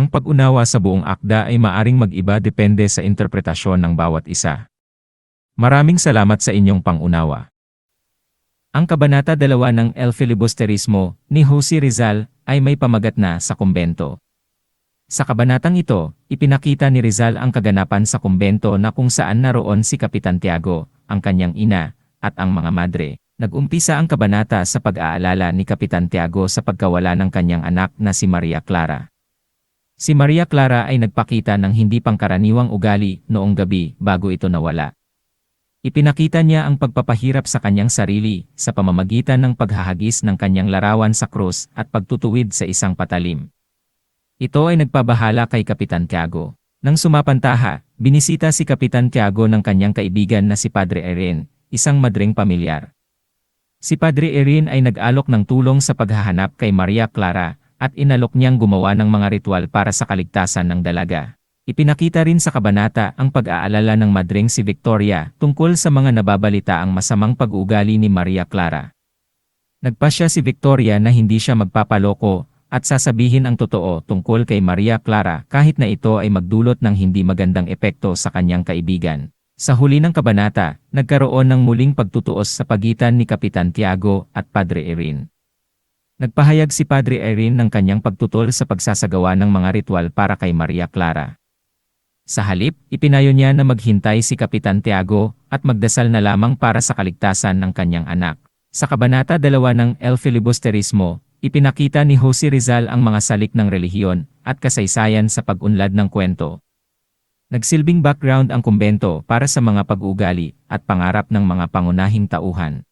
Ang pag-unawa sa buong akda ay maaring mag-iba depende sa interpretasyon ng bawat isa. Maraming salamat sa inyong pangunawa. Ang Kabanata 2 ng El Filibusterismo ni Jose Rizal ay may pamagat na sa kumbento. Sa kabanatang ito, ipinakita ni Rizal ang kaganapan sa kumbento na kung saan naroon si Kapitan Tiago, ang kanyang ina, at ang mga madre. Nag-umpisa ang kabanata sa pag-aalala ni Kapitan Tiago sa pagkawala ng kanyang anak na si Maria Clara. Si Maria Clara ay nagpakita ng hindi pangkaraniwang ugali noong gabi bago ito nawala. Ipinakita niya ang pagpapahirap sa kanyang sarili sa pamamagitan ng paghahagis ng kanyang larawan sa krus at pagtutuwid sa isang patalim. Ito ay nagpabahala kay Kapitan Tiago. Nang sumapantaha, binisita si Kapitan Tiago ng kanyang kaibigan na si Padre Erin, isang madring pamilyar. Si Padre Erin ay nag-alok ng tulong sa paghahanap kay Maria Clara at inalok niyang gumawa ng mga ritual para sa kaligtasan ng dalaga. Ipinakita rin sa kabanata ang pag-aalala ng madring si Victoria tungkol sa mga nababalita ang masamang pag-uugali ni Maria Clara. Nagpasya si Victoria na hindi siya magpapaloko at sasabihin ang totoo tungkol kay Maria Clara kahit na ito ay magdulot ng hindi magandang epekto sa kanyang kaibigan. Sa huli ng kabanata, nagkaroon ng muling pagtutuos sa pagitan ni Kapitan Tiago at Padre Erin. Nagpahayag si Padre Erin ng kanyang pagtutol sa pagsasagawa ng mga ritual para kay Maria Clara. Sa halip, ipinayo niya na maghintay si Kapitan Tiago at magdasal na lamang para sa kaligtasan ng kanyang anak. Sa Kabanata 2 ng El Filibusterismo, ipinakita ni Jose Rizal ang mga salik ng relihiyon at kasaysayan sa pag-unlad ng kwento. Nagsilbing background ang kumbento para sa mga pag-uugali at pangarap ng mga pangunahing tauhan.